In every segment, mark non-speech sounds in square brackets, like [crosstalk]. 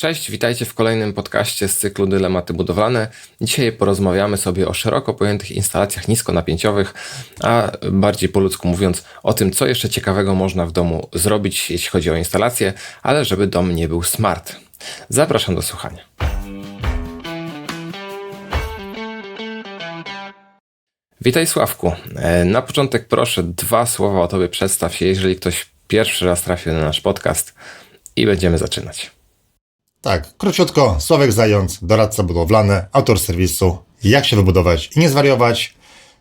Cześć, witajcie w kolejnym podcaście z cyklu Dylematy Budowlane. Dzisiaj porozmawiamy sobie o szeroko pojętych instalacjach niskonapięciowych, a bardziej po ludzku mówiąc o tym, co jeszcze ciekawego można w domu zrobić, jeśli chodzi o instalację, ale żeby dom nie był smart. Zapraszam do słuchania. Witaj Sławku. E, Na początek proszę dwa słowa o tobie przedstaw się, jeżeli ktoś pierwszy raz trafił na nasz podcast i będziemy zaczynać. Tak, króciutko, Sławek Zając, doradca budowlany, autor serwisu Jak się wybudować i nie zwariować.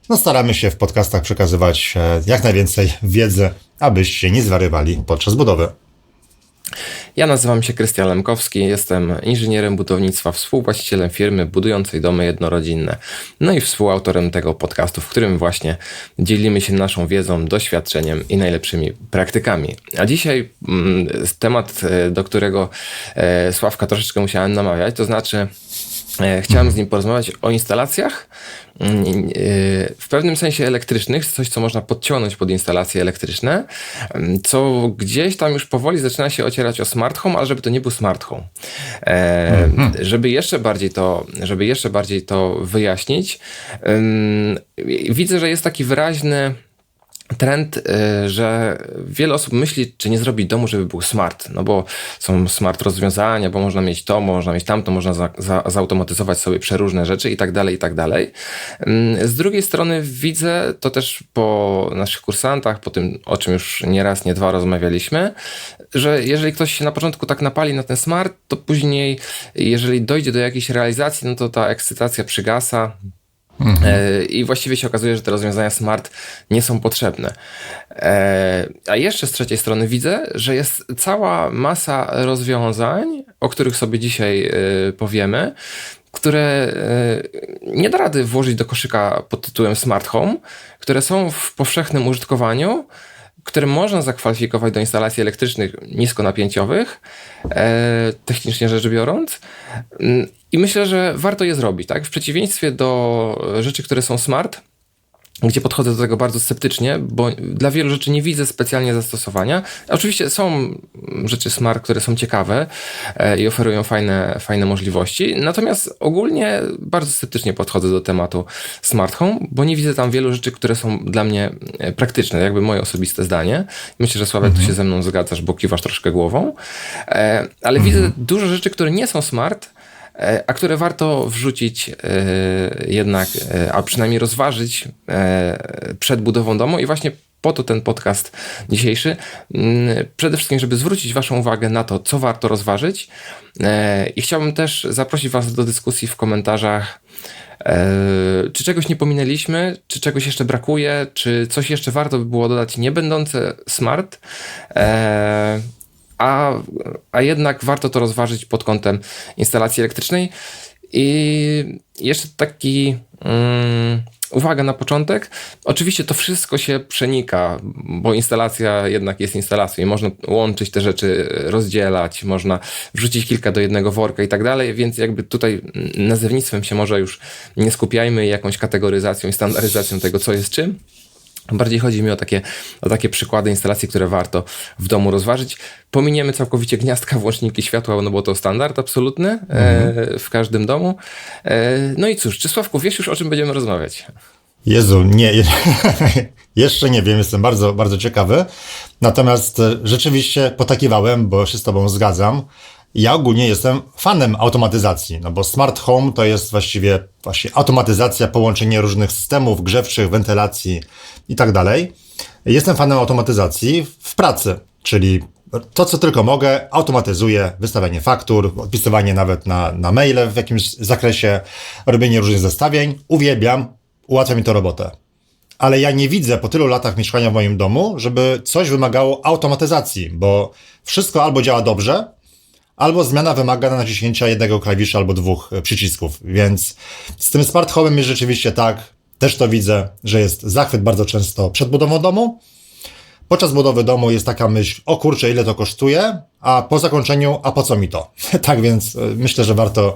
No staramy się w podcastach przekazywać e, jak najwięcej wiedzy, abyście nie zwariowali podczas budowy. Ja nazywam się Krystian Lemkowski, jestem inżynierem budownictwa, współwłaścicielem firmy budującej domy jednorodzinne, no i współautorem tego podcastu, w którym właśnie dzielimy się naszą wiedzą, doświadczeniem i najlepszymi praktykami. A dzisiaj mm, temat, e, do którego e, Sławka troszeczkę musiałem namawiać, to znaczy E, Chciałem z nim porozmawiać o instalacjach, w pewnym sensie elektrycznych, coś co można podciągnąć pod instalacje elektryczne, mm, co gdzieś tam już powoli zaczyna się ocierać o smart home, ale żeby to nie był smart home. E, Żeby jeszcze bardziej to, żeby jeszcze bardziej to wyjaśnić, widzę, że jest taki wyraźny trend, y, że wiele osób myśli, czy nie zrobić domu, żeby był smart, no bo są smart rozwiązania, bo można mieć to, można mieć tamto, można za, za, zautomatyzować sobie przeróżne rzeczy i tak dalej, i tak dalej. Mm, Z drugiej strony widzę to też po naszych kursantach, po tym, o czym już nie raz, nie dwa rozmawialiśmy, że jeżeli ktoś się na początku tak napali na ten smart, to później, jeżeli dojdzie do jakiejś realizacji, no to ta ekscytacja przygasa, E, I właściwie się okazuje, że te rozwiązania smart nie są potrzebne. E, A jeszcze z trzeciej strony widzę, że jest cała masa rozwiązań, o których sobie dzisiaj e, powiemy, które nie da rady włożyć do koszyka pod tytułem smart home, które są w powszechnym użytkowaniu, które można zakwalifikować do instalacji elektrycznych niskonapięciowych, e, technicznie rzecz biorąc. Mm, I myślę, że warto je zrobić. Tak? W przeciwieństwie do rzeczy, które są smart, gdzie podchodzę do tego bardzo sceptycznie, bo dla wielu rzeczy nie widzę specjalnie zastosowania. Oczywiście są rzeczy smart, które są ciekawe e, i oferują fajne, fajne możliwości, natomiast ogólnie bardzo sceptycznie podchodzę do tematu smart home, bo nie widzę tam wielu rzeczy, które są dla mnie e, praktyczne, jakby moje osobiste zdanie. Myślę, że Sławek, tu się ze mną zgadzasz, bo kiwasz troszkę głową, E, ale widzę dużo rzeczy, które nie są smart, a które warto wrzucić e, jednak, e, a przynajmniej rozważyć e, przed budową domu i właśnie po to ten podcast dzisiejszy. Mm, Przede wszystkim, żeby zwrócić Waszą uwagę na to, co warto rozważyć. E, I chciałbym też zaprosić Was do dyskusji w komentarzach. E, Czy czegoś nie pominęliśmy, czy czegoś jeszcze brakuje, czy coś jeszcze warto by było dodać, nie będące smart, e, a, a jednak warto to rozważyć pod kątem instalacji elektrycznej. I jeszcze taki mm, uwaga na początek. Oczywiście to wszystko się przenika, bo instalacja jednak jest instalacją i można łączyć te rzeczy, rozdzielać, można wrzucić kilka do jednego worka i tak dalej, więc jakby tutaj nazewnictwem się może już nie skupiajmy jakąś kategoryzacją i standaryzacją tego, co jest czym. Bardziej chodzi mi o takie, o takie przykłady instalacji, które warto w domu rozważyć. Pominiemy całkowicie gniazdka, [laughs] włączniki światła, no bo to standard absolutny e, w każdym domu. E, no i cóż, czy Sławku, wiesz już o czym będziemy rozmawiać? Jezu, nie, je, [laughs] jeszcze nie wiem, jestem bardzo, bardzo ciekawy. Natomiast rzeczywiście potakiwałem, bo się z Tobą zgadzam. Ja ogólnie jestem fanem automatyzacji, no bo smart home to jest właściwie właśnie automatyzacja, połączenie różnych systemów grzewczych, wentylacji i tak dalej. Jestem fanem automatyzacji w pracy, czyli to, co tylko mogę, automatyzuję wystawianie faktur, odpisywanie nawet na, na maile w jakimś zakresie, robienie różnych zestawień. Uwielbiam, ułatwia mi to robotę. Ale ja nie widzę po tylu latach mieszkania w moim domu, żeby coś wymagało automatyzacji, bo wszystko albo działa dobrze, albo zmiana wymaga naciśnięcia jednego klawisza albo dwóch e, przycisków. Więc z tym smart home'em jest rzeczywiście tak, też to widzę, że jest zachwyt bardzo często przed budową domu. Podczas budowy domu jest taka myśl, o kurczę, ile to kosztuje, a po zakończeniu, a po co mi to? [laughs] tak więc e, myślę, że warto,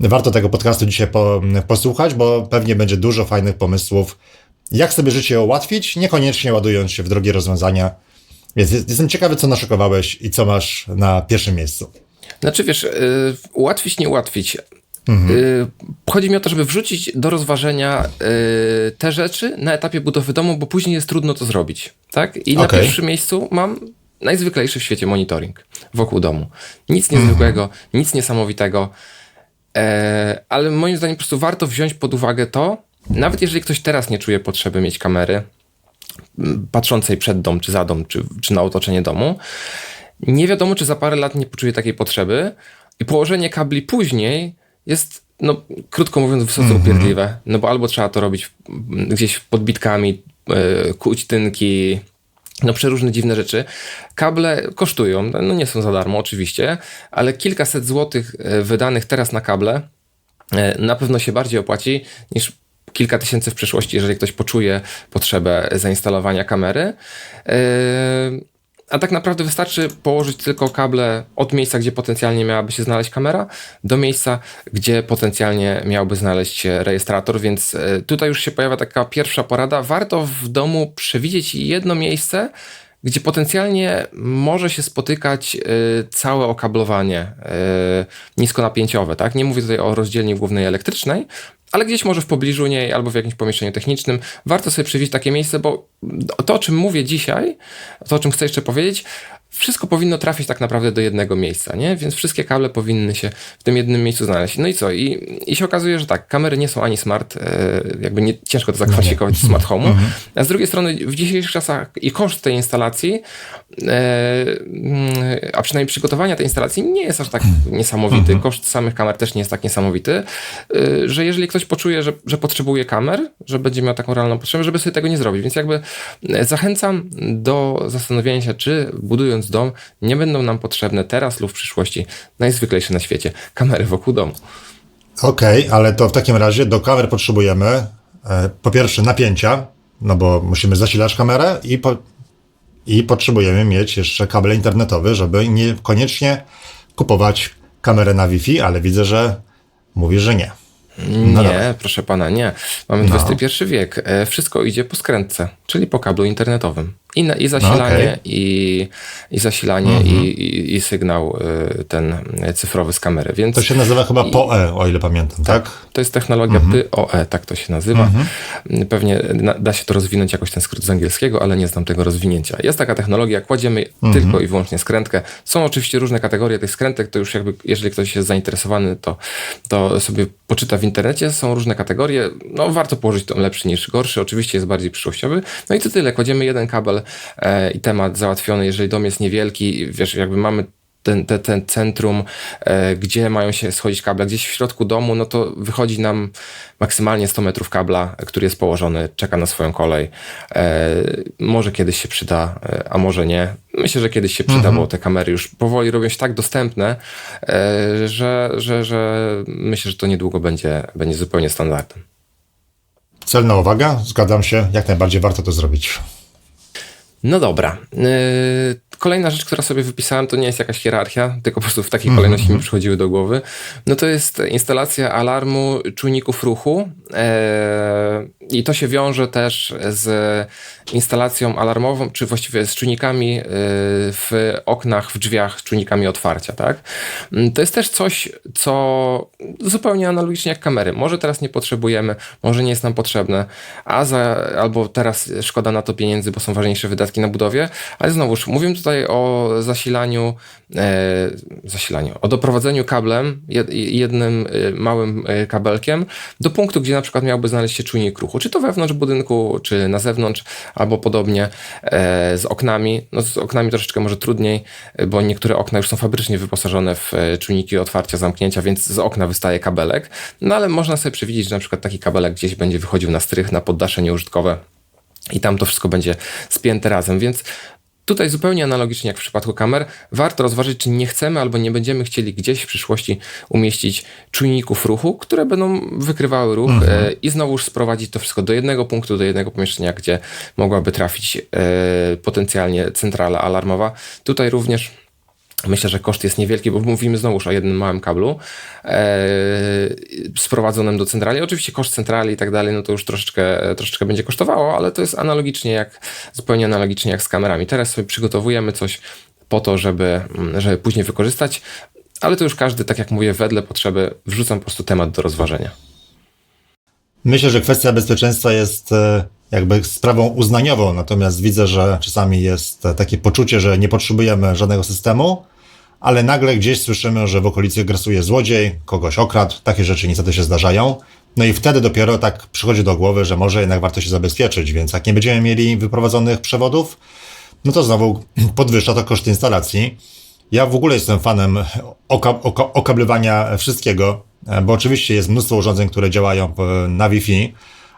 warto tego podcastu dzisiaj po, posłuchać, bo pewnie będzie dużo fajnych pomysłów, jak sobie życie ułatwić, niekoniecznie ładując się w drogie rozwiązania. Więc jest- jestem ciekawy, co naszykowałeś i co masz na pierwszym miejscu. Znaczy wiesz, y, ułatwić, nie ułatwić. Y, chodzi mi o to, żeby wrzucić do rozważenia y, te rzeczy na etapie budowy domu, bo później jest trudno to zrobić. Tak? I na Okej. pierwszym miejscu mam najzwyklejszy w świecie monitoring wokół domu. Nic niezwykłego, nic niesamowitego. E, ale moim zdaniem po prostu warto wziąć pod uwagę to, nawet jeżeli ktoś teraz nie czuje potrzeby mieć kamery patrzącej przed dom, czy za dom, czy, czy na otoczenie domu, nie wiadomo, czy za parę lat nie poczuje takiej potrzeby i położenie kabli później jest, no krótko mówiąc, wysoce upierdliwe, no bo albo trzeba to robić gdzieś podbitkami, yy, kuć tynki, no przeróżne dziwne rzeczy. Kable kosztują, no nie są za darmo oczywiście, ale kilkaset złotych e, wydanych teraz na kable e, na pewno się bardziej opłaci niż kilka tysięcy w przyszłości, jeżeli ktoś poczuje potrzebę zainstalowania kamery. Yy, A tak naprawdę wystarczy położyć tylko kable od miejsca, gdzie potencjalnie miałaby się znaleźć kamera, do miejsca, gdzie potencjalnie miałby znaleźć się rejestrator, więc e, tutaj już się pojawia taka pierwsza porada. Warto w domu przewidzieć jedno miejsce, gdzie potencjalnie może się spotykać y, całe okablowanie y, niskonapięciowe, tak? Nie mówię tutaj o rozdzielni głównej elektrycznej, ale gdzieś może w pobliżu niej albo w jakimś pomieszczeniu technicznym. Warto sobie przewidzieć takie miejsce, bo to, o czym mówię dzisiaj, to, o czym chcę jeszcze powiedzieć, wszystko powinno trafić tak naprawdę do jednego miejsca, nie? Więc wszystkie kable powinny się w tym jednym miejscu znaleźć. No i co? I, i się okazuje, że tak, kamery nie są ani smart, e, jakby nie, ciężko to zakwalifikować do smart home'u, a z drugiej strony w dzisiejszych czasach i koszt tej instalacji, e, mm, a przynajmniej przygotowania tej instalacji nie jest aż tak niesamowity, koszt samych kamer też nie jest tak niesamowity, e, że jeżeli ktoś poczuje, że, że potrzebuje kamer, że będzie miał taką realną potrzebę, żeby sobie tego nie zrobić. Więc jakby zachęcam do zastanowienia się, czy budując dom, nie będą nam potrzebne teraz lub w przyszłości najzwyklejsze na świecie kamery wokół domu. Okej, ale to w takim razie do kamer potrzebujemy e, po pierwsze napięcia, no bo musimy zasilać kamerę i, po, i potrzebujemy mieć jeszcze kabel internetowy, żeby niekoniecznie kupować kamerę na Wi-Fi, ale widzę, że mówisz, że nie. No nie, dobra. proszę pana, nie. Mamy XXI wiek. E, Wszystko idzie po skrętce, czyli po kablu internetowym. I, na, i zasilanie, Okej. i, i zasilanie, i, i, i sygnał y, ten cyfrowy z kamery. Więc To się nazywa chyba PoE, o ile pamiętam, tak? To jest technologia PoE, tak to się nazywa. Pewnie na, da się to rozwinąć jakoś ten skrót z angielskiego, ale nie znam tego rozwinięcia. Jest taka technologia, kładziemy tylko i wyłącznie skrętkę. Są oczywiście różne kategorie tych skrętek, to już jakby, jeżeli ktoś jest zainteresowany, to, to sobie poczyta w internecie. Są różne kategorie. No warto położyć tą lepszy niż gorszy. Oczywiście jest bardziej przyszłościowy. No i to tyle. Kładziemy jeden kabel i temat załatwiony. Jeżeli dom jest niewielki, wiesz, jakby mamy ten, ten, ten centrum, e, gdzie mają się schodzić kable, gdzieś w środku domu, no to wychodzi nam maksymalnie 100 metrów kabla, który jest położony, czeka na swoją kolej. E, może kiedyś się przyda, e, a może nie. Myślę, że kiedyś się przyda, bo te kamery już powoli robią się tak dostępne, e, że, że, że myślę, że to niedługo będzie, będzie zupełnie standardem. Celna uwaga, zgadzam się, jak najbardziej warto to zrobić. No dobra. Kolejna rzecz, która sobie wypisałem, to nie jest jakaś hierarchia, tylko po prostu w takiej kolejności mi przychodziły do głowy. No to jest instalacja alarmu czujników ruchu. Yy, I to się wiąże też z instalacją alarmową, czy właściwie z czujnikami yy, w oknach, w drzwiach, czujnikami otwarcia, tak? Yy, To jest też coś, co zupełnie analogicznie jak kamery. Może teraz nie potrzebujemy, może nie jest nam potrzebne, a za, albo teraz szkoda na to pieniędzy, bo są ważniejsze wydatki na budowie, ale znowuż mówimy tutaj o zasilaniu, e, zasilaniu, o doprowadzeniu kablem, jed, jednym e, małym e, kabelkiem do punktu, gdzie na przykład miałby znaleźć się czujnik ruchu, czy to wewnątrz budynku, czy na zewnątrz, albo podobnie e, z oknami. No z oknami troszeczkę może trudniej, e, bo niektóre okna już są fabrycznie wyposażone w czujniki otwarcia, zamknięcia, więc z okna wystaje kabelek. No ale można sobie przewidzieć, że na przykład taki kabelek gdzieś będzie wychodził na strych, na poddasze nieużytkowe i tam to wszystko będzie spięte razem, więc Tutaj zupełnie analogicznie jak w przypadku kamer, warto rozważyć, czy nie chcemy albo nie będziemy chcieli gdzieś w przyszłości umieścić czujników ruchu, które będą wykrywały ruch e, i znowuż sprowadzić to wszystko do jednego punktu, do jednego pomieszczenia, gdzie mogłaby trafić e, potencjalnie centrala alarmowa. Tutaj również Myślę, że koszt jest niewielki, bo mówimy znowuż o jednym małym kablu e, sprowadzonym do centrali. Oczywiście koszt centrali i tak dalej, no to już troszeczkę, troszeczkę będzie kosztowało, ale to jest analogicznie jak, zupełnie analogicznie jak z kamerami. Teraz sobie przygotowujemy coś po to, żeby, żeby później wykorzystać. ale to już każdy, tak jak mówię, wedle potrzeby wrzucam po prostu temat do rozważenia. Myślę, że kwestia bezpieczeństwa jest e, jakby sprawą uznaniową, natomiast widzę, że czasami jest e, takie poczucie, że nie potrzebujemy żadnego systemu, ale nagle gdzieś słyszymy, że w okolicy grasuje złodziej, kogoś okradł, takie rzeczy niestety się zdarzają. No i wtedy dopiero tak przychodzi do głowy, że może jednak warto się zabezpieczyć, więc jak nie będziemy mieli wyprowadzonych przewodów, no to znowu [clears throat] podwyższa to koszty instalacji. Ja w ogóle jestem fanem oka- oka- okablowania wszystkiego, e, bo oczywiście jest mnóstwo urządzeń, które działają na Wi-Fi,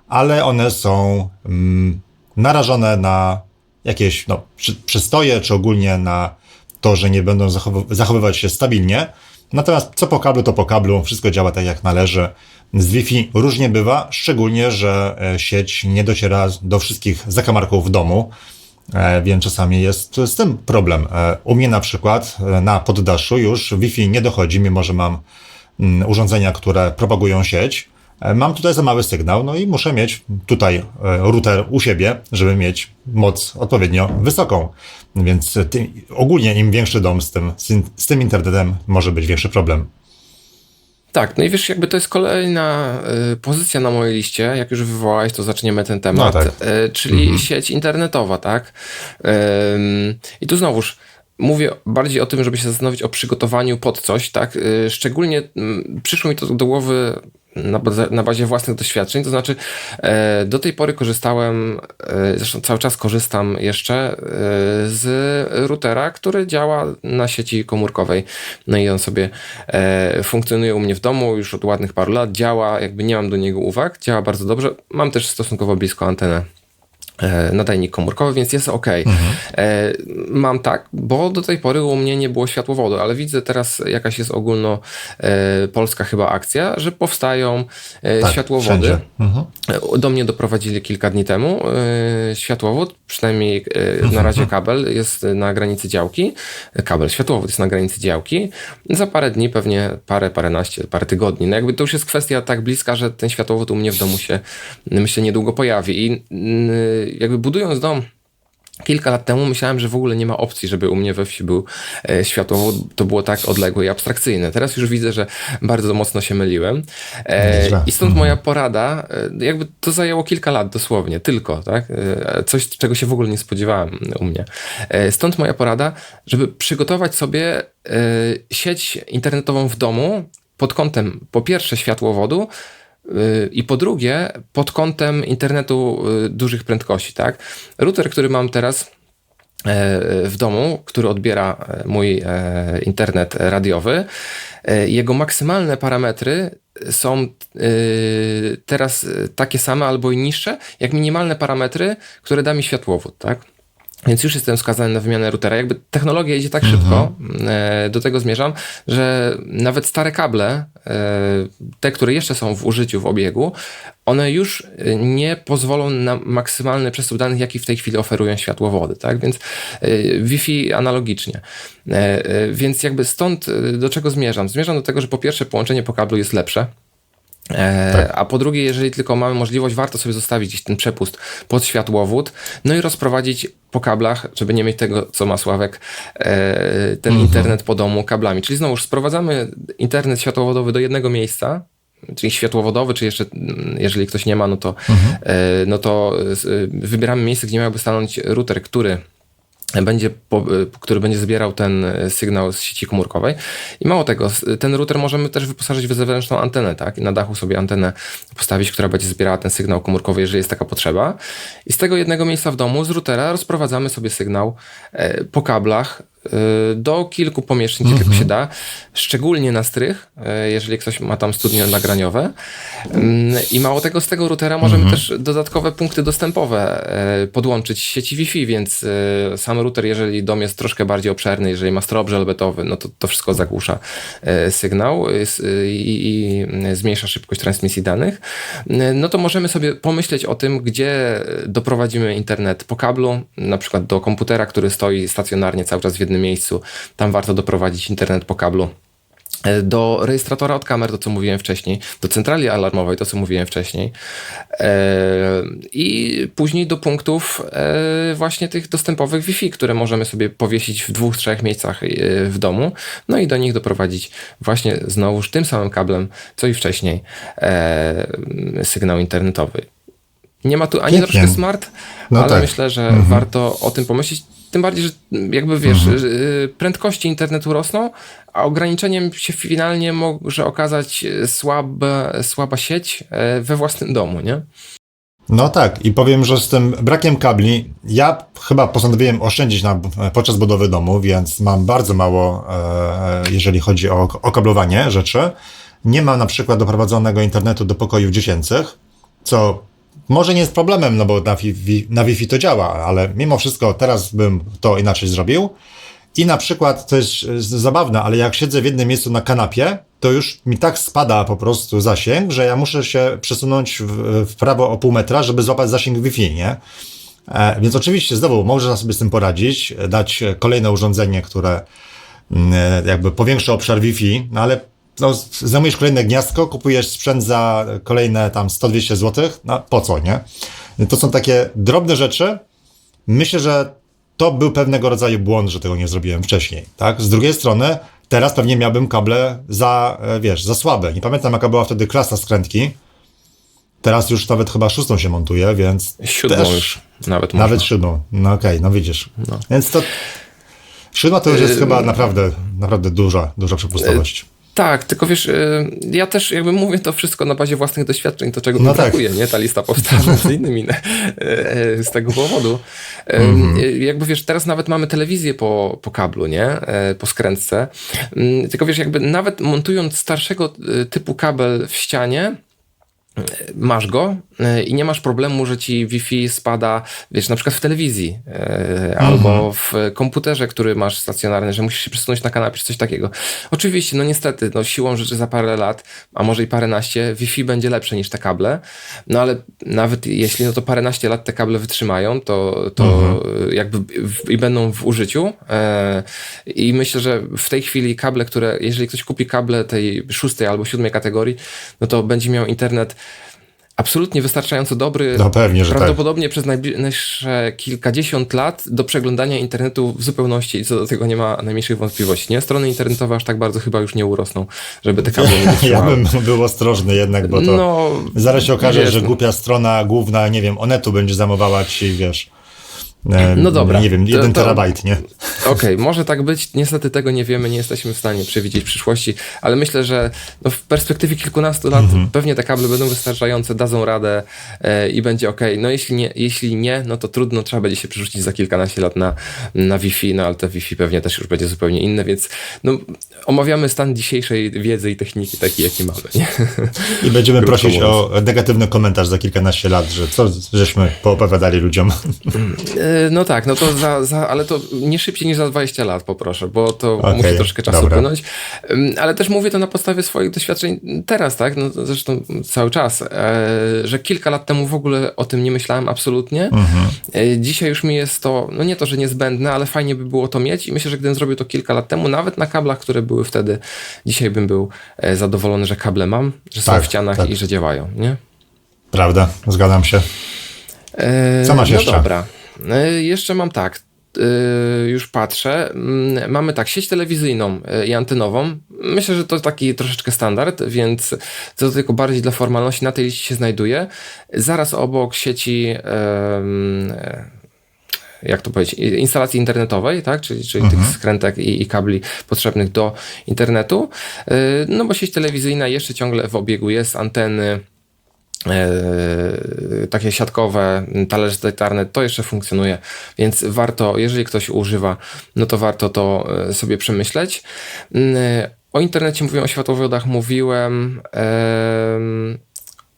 ale one są mm, narażone na jakieś no, przy, przystoje, czy ogólnie na to, że nie będą zachow- zachowywać się stabilnie. Natomiast co po kablu, to po kablu, wszystko działa tak jak należy. Z Wi-Fi różnie bywa, szczególnie, że e, sieć nie dociera do wszystkich zakamarków w domu. E, więc czasami jest z tym problem. E, U mnie na przykład na poddaszu już Wi-Fi nie dochodzi, mimo że mam mm, urządzenia, które propagują sieć. E, Mam tutaj za mały sygnał, no i muszę mieć tutaj e, router u siebie, żeby mieć moc odpowiednio wysoką. Więc e, tym, ogólnie im większy dom z tym, z tym- internetem może być większy problem. Tak, no i wiesz, jakby to jest kolejna y, pozycja na mojej liście. Jak już wywołałeś, to zaczniemy ten temat. No tak. y, czyli sieć internetowa, tak? Ym, I tu znowuż mówię bardziej o tym, żeby się zastanowić o przygotowaniu pod coś, tak? Y, szczególnie mm, przyszło mi to do głowy na bazie, na bazie własnych doświadczeń, to znaczy e, do tej pory korzystałem, e, zresztą cały czas korzystam jeszcze e, z routera, który działa na sieci komórkowej. No i on sobie funkcjonuje u mnie w domu już od ładnych paru lat, działa, jakby nie mam do niego uwag, działa bardzo dobrze. Mam też stosunkowo blisko antenę nadajnik komórkowy, więc jest ok. E, mam tak, bo do tej pory u mnie nie było światłowodu, ale widzę teraz jakaś jest ogólno e, chyba akcja, że powstają e, Tak, światłowody. Mhm. E, Do mnie doprowadzili kilka dni temu e, światłowód, przynajmniej e, na razie kabel jest na granicy działki. E, Kabel, światłowód jest na granicy działki. Za parę dni, pewnie parę, paręnaście, parę tygodni. No jakby to już jest kwestia tak bliska, że ten światłowód u mnie w domu się myślę niedługo pojawi. I jakby budując dom Kilka lat temu myślałem, że w ogóle nie ma opcji, żeby u mnie we wsi był e, światłowód. To było tak odległe i abstrakcyjne. Teraz już widzę, że bardzo mocno się myliłem. E. I stąd moja porada, e, jakby to zajęło kilka lat dosłownie, tylko, tak? E, Coś, czego się w ogóle nie spodziewałem u mnie. E, Stąd moja porada, żeby przygotować sobie sieć internetową w domu pod kątem po pierwsze światłowodu, i po drugie, pod kątem internetu y, dużych prędkości, tak? Router, który mam teraz e, w domu, który odbiera e, mój e, internet radiowy, jego maksymalne parametry są y, teraz y, takie same albo i niższe, jak minimalne parametry, które da mi światłowód, tak? Więc już jestem skazany na wymianę routera. Jakby technologia idzie tak szybko, e, do tego zmierzam, że nawet stare kable, e, te, które jeszcze są w użyciu, w obiegu, one już e, nie pozwolą na maksymalny przesył danych, jaki w tej chwili oferują światłowody, tak? Więc Wi-Fi analogicznie. Więc jakby stąd do czego zmierzam? Zmierzam do tego, że po pierwsze połączenie po kablu jest lepsze. E, A po drugie, jeżeli tylko mamy możliwość, warto sobie zostawić gdzieś ten przepust pod światłowód, no i rozprowadzić po kablach, żeby nie mieć tego, co ma Sławek, e, ten internet po domu kablami. Czyli znowu sprowadzamy internet światłowodowy do jednego miejsca, czyli światłowodowy, czy jeszcze, mm, jeżeli ktoś nie ma, no to, e, no to wybieramy miejsce, gdzie miałby stanąć router, który będzie, po, który będzie zbierał ten sygnał z sieci komórkowej. I mało tego, ten router możemy też wyposażyć w zewnętrzną antenę, tak? I na dachu sobie antenę postawić, która będzie zbierała ten sygnał komórkowy, jeżeli jest taka potrzeba. I z tego jednego miejsca w domu, z routera, rozprowadzamy sobie sygnał e, po kablach do kilku pomieszczeń, gdzie tylko się da, szczególnie na strych, e, jeżeli ktoś ma tam studio nagraniowe. Mm, I mało tego, z tego routera możemy też dodatkowe punkty dostępowe e, podłączyć sieci Wi-Fi, więc sam router, jeżeli dom jest troszkę bardziej obszerny, jeżeli ma strop żelbetowy, no to to wszystko zagłusza sygnał i, i zmniejsza szybkość transmisji danych. No to możemy sobie pomyśleć o tym, gdzie doprowadzimy internet po kablu, na przykład do komputera, który stoi stacjonarnie cały czas w jednym miejscu. Tam warto doprowadzić internet po kablu e, do rejestratora od kamer, to co mówiłem wcześniej, do centrali alarmowej, to co mówiłem wcześniej e, i później do punktów e, właśnie tych dostępowych Wi-Fi, które możemy sobie powiesić w dwóch, trzech miejscach w domu, no i do nich doprowadzić właśnie znowuż tym samym kablem, co i wcześniej sygnał internetowy. Nie ma tu ani Pięknie. troszkę smart, No ale tak. myślę, że warto o tym pomyśleć. Tym bardziej, że jakby wiesz, y, prędkości internetu rosną, a ograniczeniem się finalnie może okazać y, słabe, słaba sieć e, we własnym domu, nie? No tak, i powiem, że z tym brakiem kabli, ja chyba postanowiłem oszczędzić na, podczas budowy domu, więc mam bardzo mało, e, jeżeli chodzi o okablowanie rzeczy. Nie mam na przykład doprowadzonego internetu do pokojów dziecięcych, co może nie jest problemem, no bo na, Wi- na Wi-Fi to działa, ale mimo wszystko teraz bym to inaczej zrobił. I na przykład, to jest zabawne, ale jak siedzę w jednym miejscu na kanapie, to już mi tak spada po prostu zasięg, że ja muszę się przesunąć w, w prawo o pół metra, żeby złapać zasięg Wi-Fi, nie? E, więc oczywiście znowu można sobie z tym poradzić, e, dać e, kolejne urządzenie, które mm, e, jakby powiększa obszar Wi-Fi, no ale no, zajmujesz kolejne gniazdko, kupujesz sprzęt za kolejne tam 100-200 zł, no po co, nie? To są takie drobne rzeczy. Myślę, że to był pewnego rodzaju błąd, że tego nie zrobiłem wcześniej, tak? Z drugiej strony, teraz pewnie miałbym kable za, e, wiesz, za słabe. Nie pamiętam, jaka była wtedy klasa skrętki. Teraz już nawet chyba szóstą się montuje, więc Siódmą też, już nawet można. nawet siódmą. No okej, no widzisz. No. Więc to siódma to już jest Ym. chyba naprawdę, naprawdę duża, duża przepustowość. Tak, tylko wiesz, y, ja też jakby mówię to wszystko na bazie własnych doświadczeń, to czego No tak. brakuje, nie? Ta lista powstała między innymi y, y, z tego powodu. Mhm. y, Jakby wiesz, teraz nawet mamy telewizję po, po kablu, nie? Po skrętce. Y, Tylko wiesz, jakby nawet montując starszego y, typu kabel w ścianie, masz go y, i nie masz problemu, że ci Wi-Fi spada, wiesz, na przykład w telewizji y, albo w komputerze, który masz stacjonarny, że musisz się przesunąć na kanapie czy coś takiego. Oczywiście, no niestety, no siłą rzeczy za parę lat, a może i paręnaście, Wi-Fi będzie lepsze niż te kable, no ale nawet jeśli no to paręnaście lat te kable wytrzymają, to, to y, jakby w, i będą w użyciu e, i myślę, że w tej chwili kable, które, jeżeli ktoś kupi kable tej szóstej albo siódmej kategorii, no to będzie miał internet absolutnie wystarczająco dobry. No pewnie, że tak. Prawdopodobnie przez najbliższe kilkadziesiąt lat do przeglądania internetu w zupełności i co do tego nie ma najmniejszych wątpliwości. Nie? Strony internetowe aż tak bardzo chyba już nie urosną, żeby te kable nie [laughs] Ja bym był ostrożny jednak, bo to No, zaraz się okaże, wiesz, że no. głupia strona główna, nie wiem, Onetu będzie zajmowała ci, wiesz, No dobra. nie wiem, To- jeden to- terabajt, nie? Okej, może tak być. Niestety tego nie wiemy, nie jesteśmy w stanie przewidzieć przyszłości, ale myślę, że no w perspektywie kilkunastu lat Mhm. pewnie te kable będą wystarczające, dadzą radę e, i będzie ok. No jeśli nie, jeśli nie, no to trudno, trzeba będzie się przerzucić za kilkanaście lat na, na Wi-Fi, no ale te Wi-Fi pewnie też już będzie zupełnie inne, więc no, omawiamy stan dzisiejszej wiedzy i techniki taki, jaki mamy. Nie? [laughs] I będziemy prosić mówiąc. o negatywny komentarz za kilkanaście lat, że co żeśmy poopowiadali ludziom. [laughs] E, No tak, no to za, za, ale to nie szybciej niż za 20 lat poproszę, bo to Okej, musi troszkę czasu dobra. płynąć. Ale też mówię to na podstawie swoich doświadczeń teraz, tak? No zresztą cały czas, e, że kilka lat temu w ogóle o tym nie myślałem absolutnie. Mhm. E, Dzisiaj już mi jest to, no nie to, że niezbędne, ale fajnie by było to mieć i myślę, że gdybym zrobił to kilka lat temu, nawet na kablach, które były wtedy, dzisiaj bym był zadowolony, że kable mam, że są Tak, w ścianach tak. i że działają, nie? Prawda, zgadzam się. Co masz no jeszcze? dobra. E, Jeszcze mam tak. e, Już patrzę. Mm, Mamy tak, sieć telewizyjną e, i antenową. Myślę, że to taki troszeczkę standard, więc to tylko bardziej dla formalności na tej liście się znajduje. Zaraz obok sieci jak to powiedzieć, instalacji internetowej, tak? czyli, czyli tych skrętek i, i kabli potrzebnych do internetu. No bo sieć telewizyjna jeszcze ciągle w obiegu jest, anteny, takie siatkowe, talerze satelitarne, to jeszcze funkcjonuje, więc warto, jeżeli ktoś używa, no to warto to e, sobie przemyśleć. E, O internecie mówiłem, o światłowodach mówiłem, em,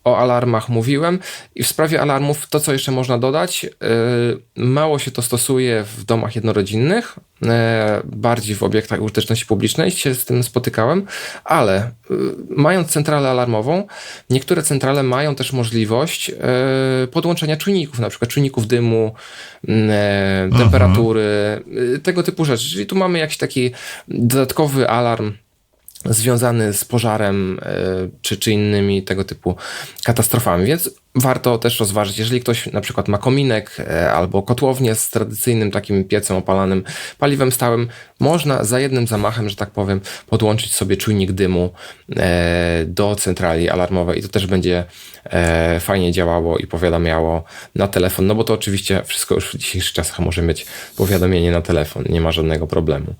o alarmach mówiłem i w sprawie alarmów to, co jeszcze można dodać, yy, mało się to stosuje w domach jednorodzinnych, yy, bardziej w obiektach użyteczności publicznej się z tym spotykałem, ale yy, mając centralę alarmową, niektóre centrale mają też możliwość podłączenia czujników, na przykład czujników dymu, yy, temperatury, yy, tego typu rzeczy. Czyli tu mamy jakiś taki dodatkowy alarm, związany z pożarem e, czy, czy innymi tego typu katastrofami. Więc warto też rozważyć, jeżeli ktoś na przykład ma kominek e, albo kotłownię z tradycyjnym takim piecem opalanym paliwem stałym, można za jednym zamachem, że tak powiem, podłączyć sobie czujnik dymu e, do centrali alarmowej i to też będzie e, fajnie działało i powiadamiało na telefon, no bo to oczywiście wszystko już w dzisiejszych czasach może mieć powiadomienie na telefon, nie ma żadnego problemu.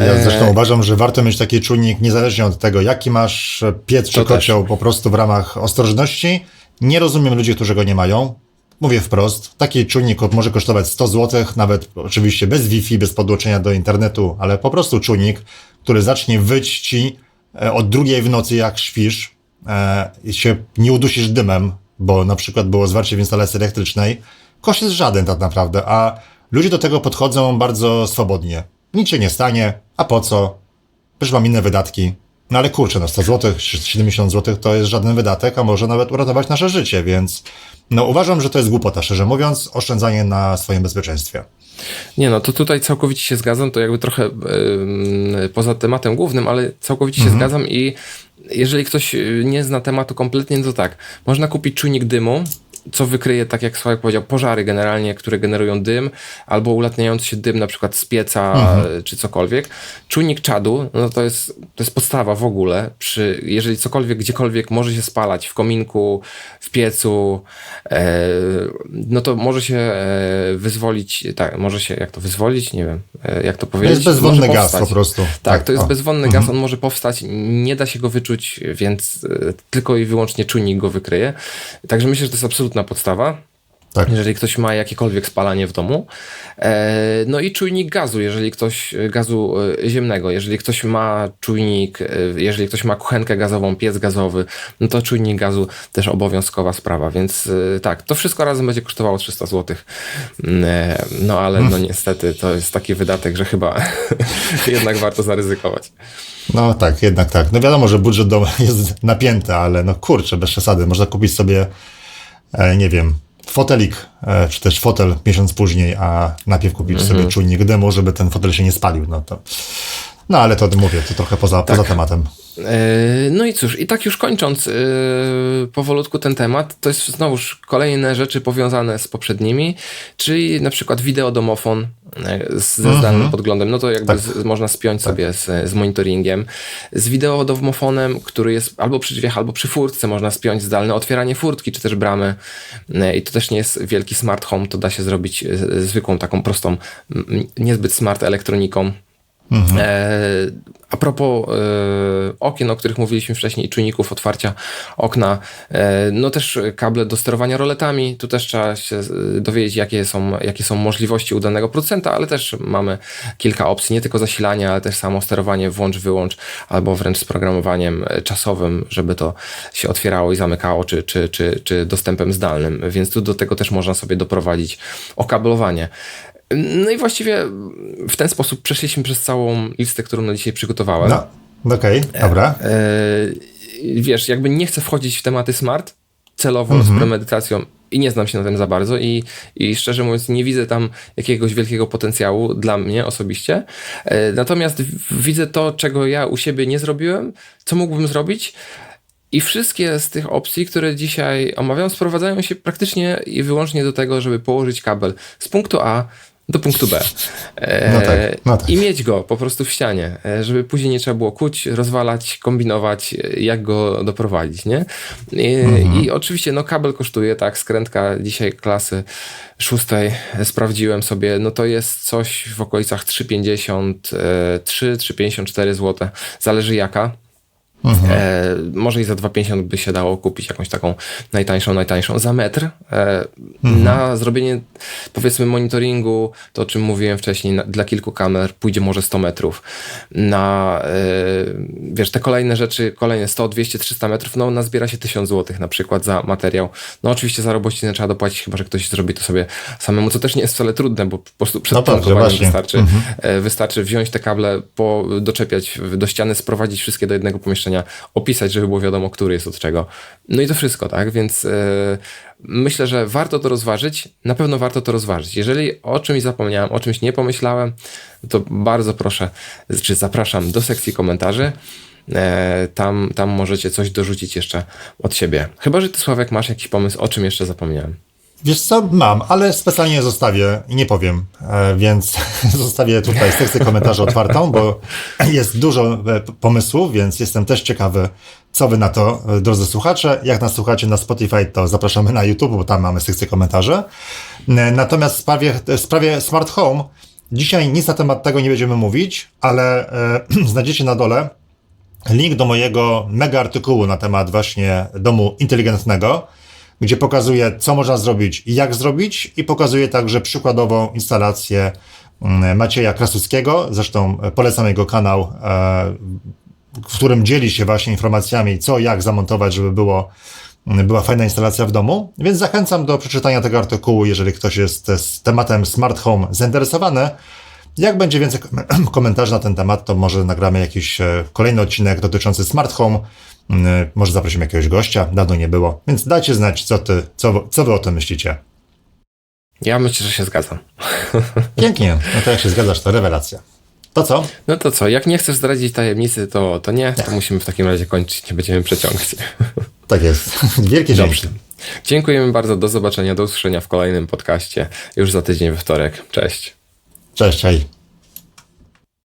Ja zresztą uważam, że warto mieć taki czujnik niezależnie od tego, jaki masz piec czy To też. kocioł, po prostu w ramach ostrożności. Nie rozumiem ludzi, którzy go nie mają. Mówię wprost, taki czujnik może kosztować 100 zł, nawet oczywiście bez Wi-Fi, bez podłączenia do internetu, ale po prostu czujnik, który zacznie wyć ci e, od drugiej w nocy, jak śpisz, e, i się nie udusisz dymem, bo na przykład było zwarcie w instalacji elektrycznej. Koszt jest żaden tak naprawdę, a ludzie do tego podchodzą bardzo swobodnie. Nic się nie stanie, a po co? Przecież mam inne wydatki. No ale kurczę, no 100 zł, 70 zł to jest żaden wydatek, a może nawet uratować nasze życie, więc no uważam, że to jest głupota, szczerze mówiąc, oszczędzanie na swoim bezpieczeństwie. Nie no, to tutaj całkowicie się zgadzam, to jakby trochę yy, poza tematem głównym, ale całkowicie się zgadzam i jeżeli ktoś y, nie zna tematu kompletnie, to tak, można kupić czujnik dymu, co wykryje, tak jak Sławek powiedział, pożary generalnie, które generują dym, albo ulatniający się dym na przykład z pieca, y, czy cokolwiek. Czujnik czadu, no to jest, to jest podstawa w ogóle, przy, jeżeli cokolwiek, gdziekolwiek może się spalać, w kominku, w piecu, e, no to może się e, wyzwolić, tak, może się, jak to wyzwolić, nie wiem, e, jak to To powiedzieć. jest bezwonny gaz po prostu. Tak, to jest o. bezwonny gaz, on może powstać, nie da się go wyczuć, więc e, tylko i wyłącznie czujnik go wykryje. Także myślę, że to jest absolutna podstawa. Tak. Jeżeli ktoś ma jakiekolwiek spalanie w domu. E, no i czujnik gazu, jeżeli ktoś gazu e, ziemnego, jeżeli ktoś ma czujnik, e, jeżeli ktoś ma kuchenkę gazową, piec gazowy, no to czujnik gazu też obowiązkowa sprawa, więc e, tak, to wszystko razem będzie kosztowało 300 zł. E, no ale no niestety to jest taki wydatek, że chyba [laughs] jednak warto zaryzykować. No tak, jednak tak. No wiadomo, że budżet domu jest napięty, ale no kurczę, bez przesady. Można kupić sobie, e, nie wiem, fotelik, e, czy też fotel miesiąc później, a najpierw kupić sobie czujnik dymu, żeby ten fotel się nie spalił. No to. No ale to mówię, to trochę poza, poza tematem. E, No i cóż, i tak już kończąc e, powolutku ten temat, to jest znowuż kolejne rzeczy powiązane z poprzednimi, czyli na przykład wideodomofon e, z- ze zdalnym podglądem, no to jakby z, można spiąć sobie z, z monitoringiem. Z wideodomofonem, który jest albo przy drzwiach, albo przy furtce, można spiąć zdalne otwieranie furtki, czy też bramy. I to też nie jest wielki smart home, to da się zrobić zwykłą, taką prostą, niezbyt smart elektroniką. E, a propos e, okien, o których mówiliśmy wcześniej, i czujników otwarcia okna, e, no też kable do sterowania roletami. Tu też trzeba się e, dowiedzieć, jakie są, jakie są możliwości u danego producenta, ale też mamy kilka opcji, nie tylko zasilanie, ale też samo sterowanie włącz, wyłącz, albo wręcz z programowaniem e, czasowym, żeby to się otwierało i zamykało, czy, czy, czy, czy dostępem zdalnym. Więc tu do tego też można sobie doprowadzić okablowanie. No i właściwie w ten sposób przeszliśmy przez całą listę, którą na dzisiaj przygotowałem. No, okej, dobra. E, wiesz, jakby nie chcę wchodzić w tematy smart celowo Mhm. z premedytacją i nie znam się na tym za bardzo i, i szczerze mówiąc nie widzę tam jakiegoś wielkiego potencjału dla mnie osobiście. E, natomiast widzę to, czego ja u siebie nie zrobiłem, co mógłbym zrobić. I wszystkie z tych opcji, które dzisiaj omawiam, sprowadzają się praktycznie i wyłącznie do tego, żeby położyć kabel z punktu A do punktu B. E, No tak, no tak. I mieć go po prostu w ścianie, e, żeby później nie trzeba było kuć, rozwalać, kombinować, e, jak go doprowadzić, nie? I, Mhm. i oczywiście, no kabel kosztuje, tak, skrętka dzisiaj klasy szóstej e, sprawdziłem sobie, no to jest coś w okolicach 3,50, e, 3-3,54 zł, zależy jaka. E, może i za 2,50 by się dało kupić jakąś taką najtańszą, najtańszą za metr. E, Na zrobienie powiedzmy monitoringu, to o czym mówiłem wcześniej, na, dla kilku kamer pójdzie może 100 metrów. Na e, wiesz, te kolejne rzeczy, kolejne 100, 200, 300 metrów, no nazbiera się 1000 zł na przykład za materiał. No oczywiście za robocinę trzeba dopłacić, chyba że ktoś zrobi to sobie samemu, co też nie jest wcale trudne, bo po prostu przed No tankowaniem wystarczy, e, wystarczy wziąć te kable, po, doczepiać do ściany, sprowadzić wszystkie do jednego pomieszczenia, opisać, żeby było wiadomo, który jest od czego. No i to wszystko, tak? Więc e, myślę, że warto to rozważyć. Na pewno warto to rozważyć. Jeżeli o czymś zapomniałem, o czymś nie pomyślałem, to bardzo proszę, czy zapraszam do sekcji komentarzy. E, tam, tam możecie coś dorzucić jeszcze od siebie. Chyba, że ty Sławek masz jakiś pomysł, o czym jeszcze zapomniałem. Wiesz co, mam, ale specjalnie zostawię i nie powiem, e, więc [laughs] zostawię tutaj sekcję komentarzy otwartą, bo jest dużo e, pomysłów, więc jestem też ciekawy, co wy na to, e, drodzy słuchacze. Jak nas słuchacie na Spotify, to zapraszamy na YouTube, bo tam mamy sekcję komentarzy. Natomiast w sprawie, w sprawie Smart Home, dzisiaj nic na temat tego nie będziemy mówić, ale [clears throat] znajdziecie na dole link do mojego mega artykułu na temat właśnie domu inteligentnego, gdzie pokazuję, co można zrobić i jak zrobić, i pokazuję także przykładową instalację mm, Macieja Krasuckiego. Zresztą e, polecam jego kanał, e, w którym dzieli się właśnie informacjami, co, jak zamontować, żeby było, mm, była fajna instalacja w domu. Więc zachęcam do przeczytania tego artykułu, jeżeli ktoś jest e, z tematem Smart Home zainteresowany. Jak będzie więcej kom- [clears throat] komentarzy na ten temat, to może nagramy jakiś kolejny odcinek dotyczący smart home. Mm, Może zaprosimy jakiegoś gościa, dawno nie było. Więc dajcie znać, co, ty, co, wy- co wy o tym myślicie. Ja myślę, że się zgadzam. [laughs] Pięknie. No to jak się zgadzasz, to rewelacja. To co? No to co, jak nie chcesz zdradzić tajemnicy, to, to nie, to musimy w takim razie kończyć, nie będziemy przeciągać. [laughs] Tak jest. [laughs] Wielkie dzięki. Dobrze. Dziękujemy bardzo, do zobaczenia, do usłyszenia w kolejnym podcaście już za tydzień we wtorek. Cześć. Cześć, hej.